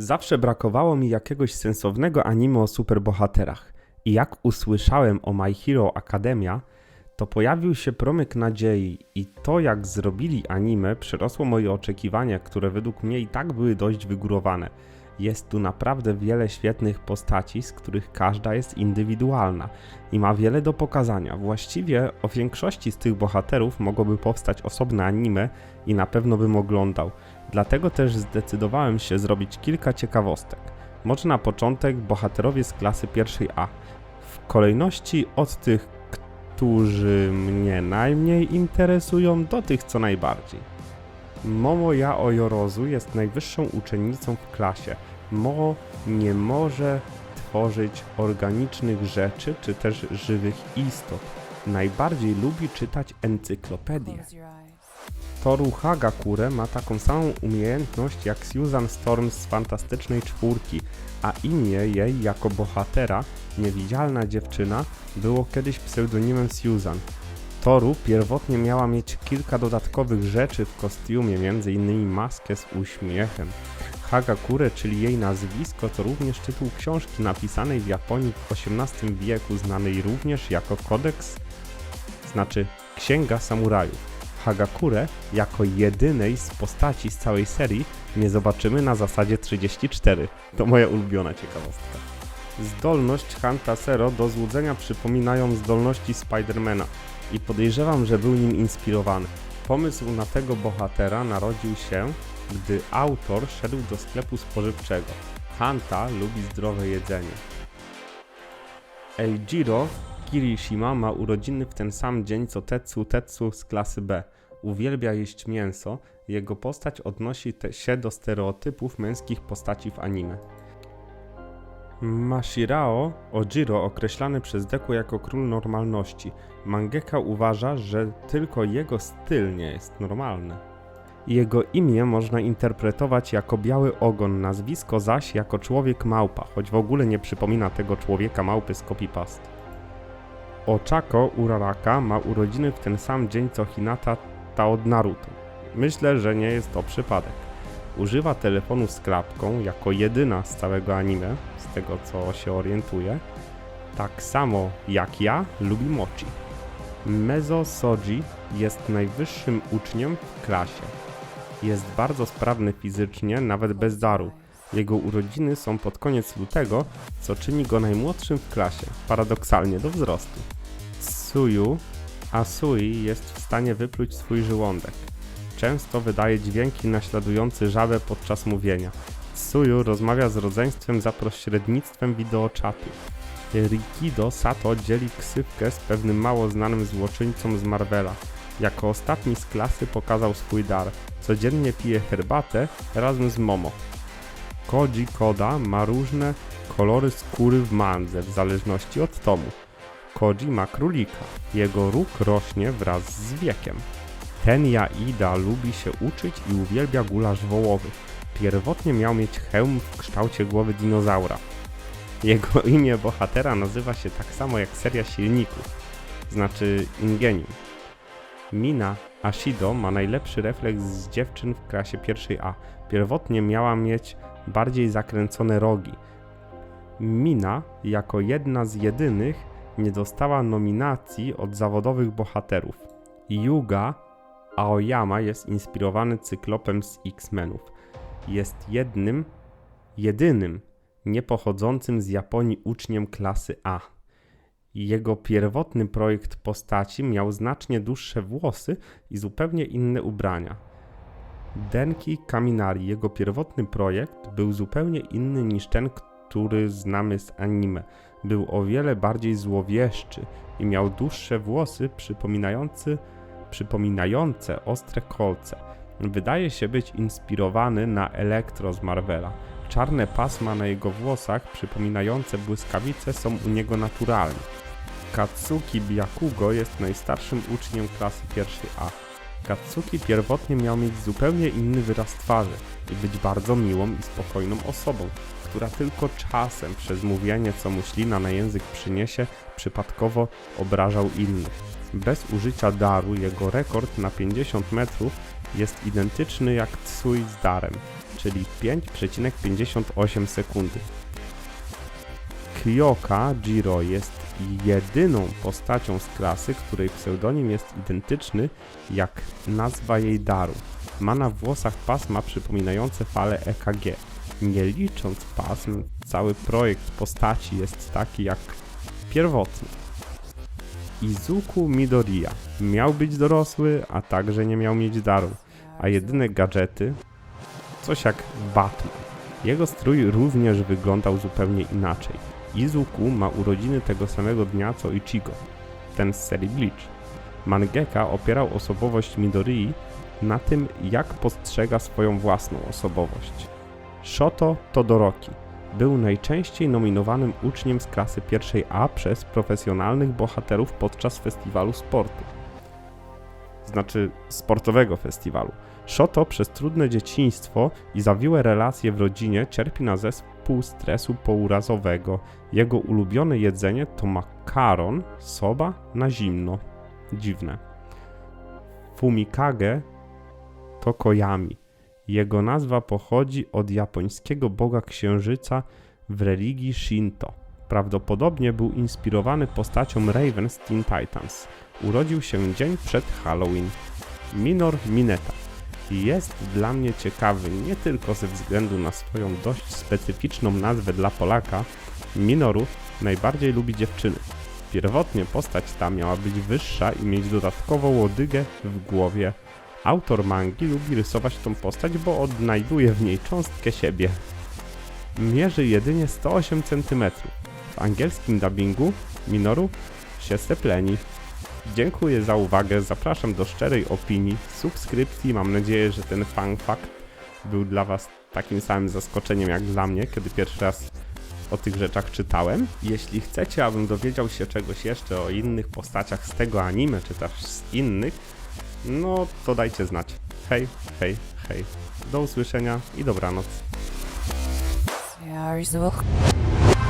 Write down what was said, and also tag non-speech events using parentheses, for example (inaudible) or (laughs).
Zawsze brakowało mi jakiegoś sensownego anime o superbohaterach. I jak usłyszałem o My Hero Academia, to pojawił się promyk nadziei i to jak zrobili anime przerosło moje oczekiwania, które według mnie i tak były dość wygórowane. Jest tu naprawdę wiele świetnych postaci, z których każda jest indywidualna i ma wiele do pokazania. Właściwie o większości z tych bohaterów mogłoby powstać osobne anime i na pewno bym oglądał. Dlatego też zdecydowałem się zrobić kilka ciekawostek. Może na początek bohaterowie z klasy pierwszej A. W kolejności od tych, którzy mnie najmniej interesują, do tych co najbardziej. Momo Yaoyorozu jest najwyższą uczennicą w klasie. Mo nie może tworzyć organicznych rzeczy czy też żywych istot. Najbardziej lubi czytać encyklopedie. Toru Hagakure ma taką samą umiejętność jak Susan Storm z Fantastycznej Czwórki, a imię jej jako bohatera, niewidzialna dziewczyna, było kiedyś pseudonimem Susan. Toru pierwotnie miała mieć kilka dodatkowych rzeczy w kostiumie, m.in. maskę z uśmiechem. Hagakure, czyli jej nazwisko, to również tytuł książki napisanej w Japonii w XVIII wieku, znanej również jako kodeks, znaczy Księga Samurajów. Hagakure jako jedynej z postaci z całej serii nie zobaczymy na zasadzie 34. To moja ulubiona ciekawostka. Zdolność Hanta Zero do złudzenia przypominają zdolności Spidermana i podejrzewam, że był nim inspirowany. Pomysł na tego bohatera narodził się, gdy autor szedł do sklepu spożywczego. Hanta lubi zdrowe jedzenie. Eijiro Kirishima ma urodziny w ten sam dzień co Tetsu Tetsu z klasy B. Uwielbia jeść mięso, jego postać odnosi się do stereotypów męskich postaci w anime. Mashirao Ojiro określany przez Deku jako król normalności. Mangeka uważa, że tylko jego styl nie jest normalny. Jego imię można interpretować jako biały ogon, nazwisko zaś jako człowiek małpa, choć w ogóle nie przypomina tego człowieka małpy z copypaste. Ochako Uraraka ma urodziny w ten sam dzień co Hinata ta od Naruto. Myślę, że nie jest to przypadek. Używa telefonu z klapką jako jedyna z całego anime, z tego co się orientuje. Tak samo jak ja lubi mochi. Mezo Soji jest najwyższym uczniem w klasie. Jest bardzo sprawny fizycznie, nawet bez daru. Jego urodziny są pod koniec lutego, co czyni go najmłodszym w klasie, paradoksalnie do wzrostu. Tsuyu Asui jest w stanie wypluć swój żołądek. Często wydaje dźwięki naśladujące żabę podczas mówienia. Tsuyu rozmawia z rodzeństwem za pośrednictwem wideoczatu. Rikido Sato dzieli ksywkę z pewnym mało znanym złoczyńcą z Marvela. Jako ostatni z klasy pokazał swój dar. Codziennie pije herbatę razem z Momo. Koji Koda ma różne kolory skóry w mandze w zależności od tomu. Koji ma królika. Jego róg rośnie wraz z wiekiem. Tenya Ida lubi się uczyć i uwielbia gulasz wołowy. Pierwotnie miał mieć hełm w kształcie głowy dinozaura. Jego (laughs) imię bohatera nazywa się tak samo jak seria silników, znaczy Ingenium. Mina Ashido ma najlepszy refleks z dziewczyn w klasie pierwszej A. Pierwotnie miała mieć bardziej zakręcone rogi. Mina, jako jedna z jedynych, nie dostała nominacji od zawodowych bohaterów. Yuga Aoyama jest inspirowany cyklopem z X-Menów. Jest jednym, jedynym niepochodzącym z Japonii uczniem klasy A. Jego pierwotny projekt postaci miał znacznie dłuższe włosy i zupełnie inne ubrania. Denki Kaminari, jego pierwotny projekt, był zupełnie inny niż ten, który znamy z anime. Był o wiele bardziej złowieszczy i miał dłuższe włosy przypominające, przypominające ostre kolce. Wydaje się być inspirowany na Elektro z Marvela. Czarne pasma na jego włosach przypominające błyskawice są u niego naturalne. Katsuki Byakugo jest najstarszym uczniem klasy pierwszej A. Katsuki pierwotnie miał mieć zupełnie inny wyraz twarzy i być bardzo miłą i spokojną osobą, która tylko czasem przez mówienie, co mu ślina na język przyniesie, przypadkowo obrażał innych. Bez użycia daru jego rekord na 50 metrów jest identyczny jak Tsui z darem, czyli 5,58 sekundy. Kyoka Jiro jest jedyną postacią z klasy, której pseudonim jest identyczny jak nazwa jej daru. Ma na włosach pasma przypominające fale EKG. Nie licząc pasm, cały projekt postaci jest taki jak pierwotny. Izuku Midoriya miał być dorosły, a także nie miał mieć daru, a jedyne gadżety coś jak Batman. Jego strój również wyglądał zupełnie inaczej. Izuku ma urodziny tego samego dnia co Ichigo, ten z serii Bleach. Mangeka opierał osobowość Midoryi na tym, jak postrzega swoją własną osobowość. Shoto Todoroki był najczęściej nominowanym uczniem z klasy pierwszej A przez profesjonalnych bohaterów podczas festiwalu sportu. Znaczy sportowego festiwalu. Shoto przez trudne dzieciństwo i zawiłe relacje w rodzinie cierpi na zespół stresu pourazowego. Jego ulubione jedzenie to makaron, soba na zimno. Dziwne. Fumikage to koyami. Jego nazwa pochodzi od japońskiego boga księżyca w religii Shinto. Prawdopodobnie był inspirowany postacią Raven z Teen Titans. Urodził się dzień przed Halloween. Minor Mineta. Jest dla mnie ciekawy nie tylko ze względu na swoją dość specyficzną nazwę dla Polaka. Minoru najbardziej lubi dziewczyny. Pierwotnie postać ta miała być wyższa i mieć dodatkową łodygę w głowie. Autor mangi lubi rysować tą postać, bo odnajduje w niej cząstkę siebie. Mierzy jedynie 108 cm. W angielskim dubbingu Minoru się sepleni. Dziękuję za uwagę, zapraszam do szczerej opinii, subskrypcji. Mam nadzieję, że ten fun fact był dla Was takim samym zaskoczeniem jak dla mnie, kiedy pierwszy raz o tych rzeczach czytałem. Jeśli chcecie, abym dowiedział się czegoś jeszcze o innych postaciach z tego anime, czy też z innych, no to dajcie znać. Hej, hej, hej. Do usłyszenia i dobranoc. Seriously.